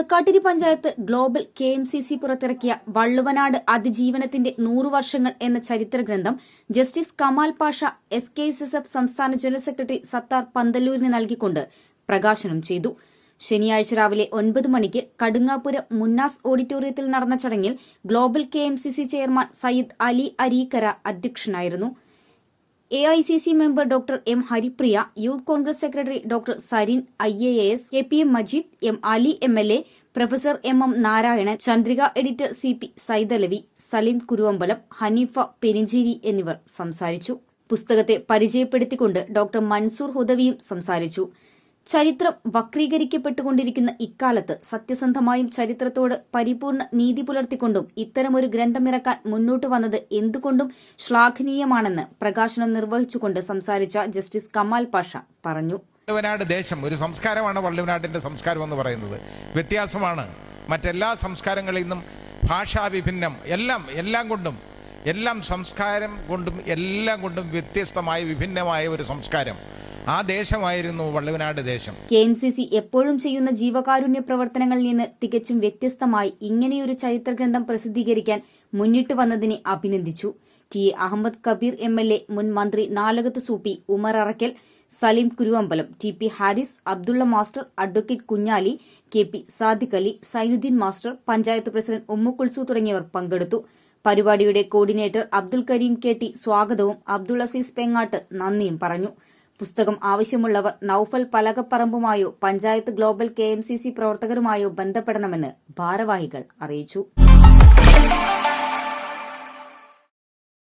Kalkattiri panchayat global K M C C പുറത്തിറക്കിയ വള്ളുവനാട് അതിജീവനത്തിന്റെ നൂറു വർഷങ്ങൾ എന്ന ചരിത്ര ഗ്രന്ഥം justice Kamal Pasha S K S S F സംസ്ഥാന ജനറൽ സെക്രട്ടറി സത്താർ പന്തല്ലൂരിന് നൽകിക്കൊണ്ട് പ്രകാശനം ചെയ്തു. ശനിയാഴ്ച രാവിലെ ഒൻപത് മണിക്ക് കടുങ്ങാപുരം മുന്നാസ് ഓഡിറ്റോറിയത്തിൽ നടന്ന ചടങ്ങിൽ global K M C C chairman Sayyid Ali Areekkara അധ്യക്ഷനായിരുന്നു. A I C C member doctor M Haripriya youth Congress secretary doctor Sarin I A S K P M Majeed M Ali M L A professor M M Narayanan Chandrika editor C P Saithalavi Saleem Kuruvambalam Haneefa Perincheri എന്നിവർ സംസാരിച്ചു. പുസ്തകത്തെ പരിചയപ്പെടുത്തിക്കൊണ്ട് doctor Mansoor ഹുദവിയും സംസാരിച്ചു. ചരിത്രം വക്രീകരിക്കപ്പെട്ടുകൊണ്ടിരിക്കുന്ന ഇക്കാലത്ത് സത്യസന്ധമായും ചരിത്രത്തോട് പരിപൂർണ നീതി പുലർത്തിക്കൊണ്ടും ഇത്തരമൊരു ഗ്രന്ഥമിറക്കാൻ മുന്നോട്ട് വന്നത് എന്തുകൊണ്ടും ശ്ലാഘനീയമാണെന്ന് പ്രകാശനം നിർവഹിച്ചുകൊണ്ട് സംസാരിച്ച ജസ്റ്റിസ് കമാൽ പാഷ പറഞ്ഞു. വള്ളുവനാട് ദേശം ഒരു സംസ്കാരമാണ് വള്ളുവനാടിന്റെ സംസ്കാരം എന്ന് പറയുന്നത്. വ്യത്യാസമാണ്. മറ്റെല്ലാ സംസ്കാരങ്ങളിൽ നിന്നും ഭാഷാ വിഭിന്നം എല്ലാം എല്ലാം കൊണ്ടും എല്ലാം സംസ്കാരം കൊണ്ടും എല്ലാം കൊണ്ടും വ്യത്യസ്തമായ വിഭിന്നമായ ഒരു സംസ്കാരം. ആ ദേശമായിരുന്നു വള്ളുവനാട് ദേശം. കെ എം സി സി എപ്പോഴും ചെയ്യുന്ന ജീവകാരുണ്യ പ്രവർത്തനങ്ങളിൽ നിന്ന് തികച്ചും വ്യത്യസ്തമായി ഇങ്ങനെയൊരു ചരിത്രഗ്രന്ഥം പ്രസിദ്ധീകരിക്കാൻ മുന്നിട്ട് വന്നതിനെ അഭിനന്ദിച്ചു. T Ahammed Kabeer M L A മുൻ മന്ത്രി Nalakath Soopy Umar Arakkal Saleem Kuruvambalam T P Haris Abdulla master advocate Kunhali K P Sadiq Ali Sainuddeen master panchayat president Ummukulsu തുടങ്ങിയവർ പങ്കെടുത്തു. പരിപാടിയുടെ coordinator Abdul Kareem K T സ്വാഗതവും അബ്ദുൾ അസീസ് പെങ്ങാട്ട് നന്ദിയും പറഞ്ഞു. പുസ്തകം ആവശ്യമുള്ളവർ നൌഫൽ പലകപ്പറമ്പുമായോ പഞ്ചായത്ത് ഗ്ലോബൽ കെ പ്രവർത്തകരുമായോ ബന്ധപ്പെടണമെന്ന് ഭാരവാഹികൾ അറിയിച്ചു.